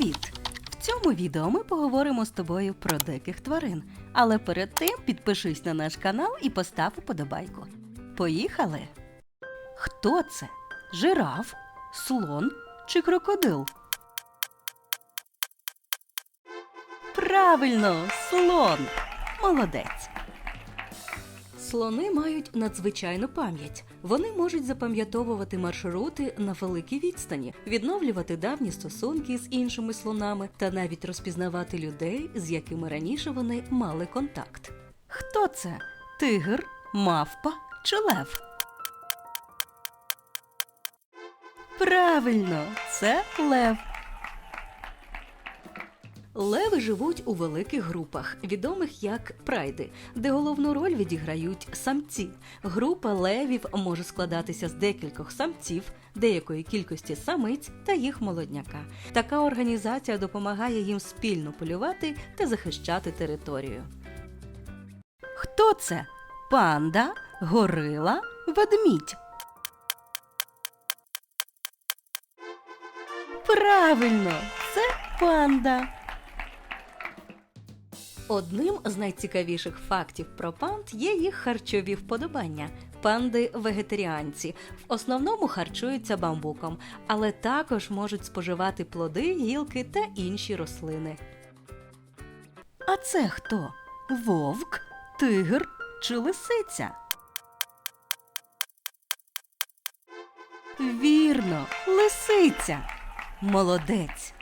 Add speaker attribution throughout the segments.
Speaker 1: Привіт! В цьому відео ми поговоримо з тобою про диких тварин. Але перед тим підпишись на наш канал і постав уподобайку. Поїхали! Хто це? Жираф, слон чи крокодил? Правильно, слон! Молодець! Слони мають надзвичайну пам'ять. Вони можуть запам'ятовувати маршрути на великій відстані, відновлювати давні стосунки з іншими слонами та навіть розпізнавати людей, з якими раніше вони мали контакт. Хто це? Тигр, мавпа чи лев? Правильно, це лев. Леви живуть у великих групах, відомих як прайди, де головну роль відіграють самці. Група левів може складатися з декількох самців, деякої кількості самиць та їх молодняка. Така організація допомагає їм спільно полювати та захищати територію. Хто це? Панда, горила, ведмідь. Правильно, це панда. Одним з найцікавіших фактів про панд є їх харчові вподобання. Панди вегетаріанці в основному харчуються бамбуком, але також можуть споживати плоди, гілки та інші рослини. А це хто? Вовк, тигр чи лисиця? Вірно, лисиця. Молодець.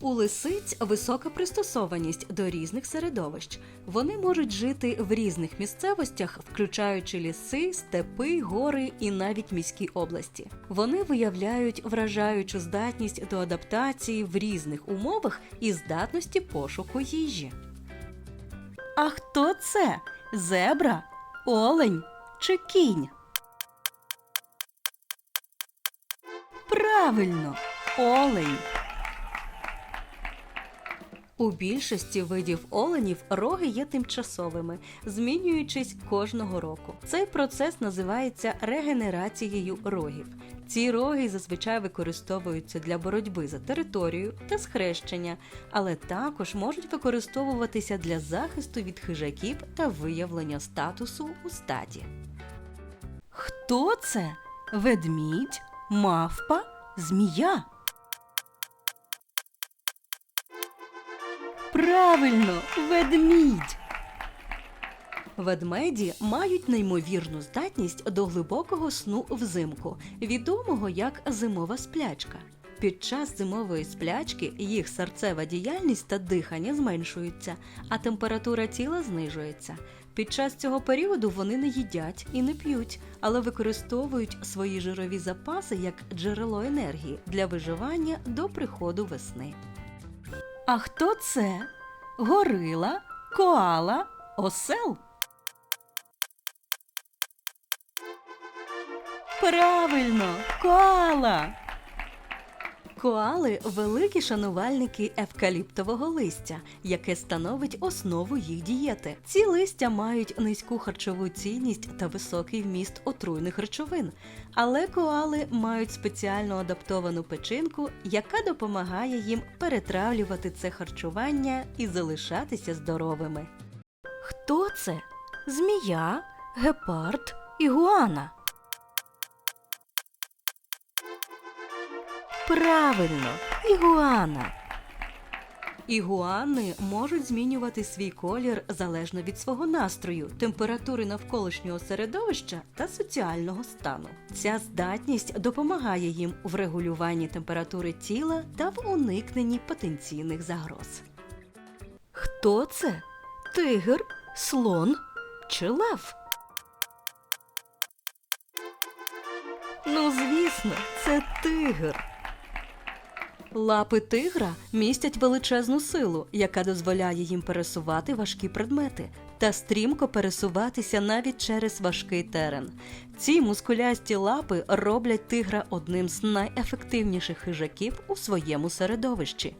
Speaker 1: У лисиць висока пристосованість до різних середовищ. Вони можуть жити в різних місцевостях, включаючи ліси, степи, гори і навіть міські області. Вони виявляють вражаючу здатність до адаптації в різних умовах і здатності пошуку їжі. А хто це? Зебра, олень чи кінь? Правильно, олень. У більшості видів оленів роги є тимчасовими, змінюючись кожного року. Цей процес називається регенерацією рогів. Ці роги зазвичай використовуються для боротьби за територію та схрещення, але також можуть використовуватися для захисту від хижаків та виявлення статусу у статі. Хто це? Ведмідь, мавпа, змія? Правильно, ведмідь. Ведмеді мають неймовірну здатність до глибокого сну взимку, відомого як зимова сплячка. Під час зимової сплячки їх серцева діяльність та дихання зменшуються, а температура тіла знижується. Під час цього періоду вони не їдять і не п'ють, але використовують свої жирові запаси як джерело енергії для виживання до приходу весни. А хто це? Горила, коала, осел? Правильно, коала. Коали великі шанувальники евкаліптового листя, яке становить основу їх дієти. Ці листя мають низьку харчову цінність та високий вміст отруйних речовин. Але коали мають спеціально адаптовану печінку, яка допомагає їм перетравлювати це харчування і залишатися здоровими. Хто це? Змія, гепард, ігуана. Правильно, ігуана. Ігуани можуть змінювати свій колір залежно від свого настрою, температури навколишнього середовища та соціального стану. Ця здатність допомагає їм в регулюванні температури тіла та в уникненні потенційних загроз. Хто це? Тигр, слон чи лев? Ну, звісно, це тигр. Лапи тигра містять величезну силу, яка дозволяє їм пересувати важкі предмети та стрімко пересуватися навіть через важкий терен. Ці мускулясті лапи роблять тигра одним з найефективніших хижаків у своєму середовищі.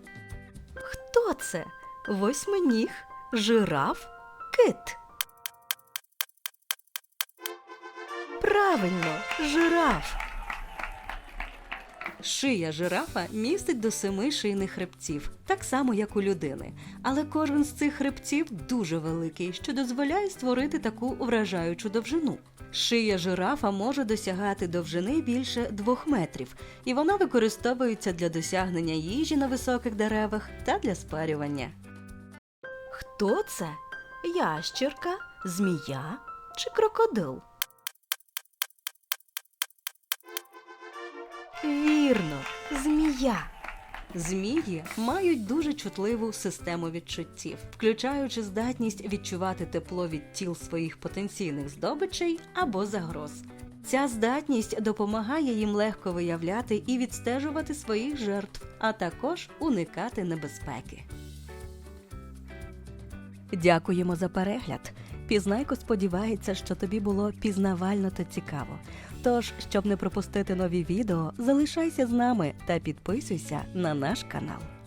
Speaker 1: Хто це? Восьминіг, жираф, кит. Правильно, жираф. Шия жирафа містить до семи шийних хребців, так само як у людини. Але кожен з цих хребців дуже великий, що дозволяє створити таку вражаючу довжину. Шия жирафа може досягати довжини більше двох метрів, і вона використовується для досягнення їжі на високих деревах та для спарювання. Хто це? Ящерка, змія чи крокодил? Вірно, змія. Змії мають дуже чутливу систему відчуттів, включаючи здатність відчувати тепло від тіл своїх потенційних здобичей або загроз. Ця здатність допомагає їм легко виявляти і відстежувати своїх жертв, а також уникати небезпеки. Дякуємо за перегляд. Пізнайко сподівається, що тобі було пізнавально та цікаво. Тож, щоб не пропустити нові відео, залишайся з нами та підписуйся на наш канал.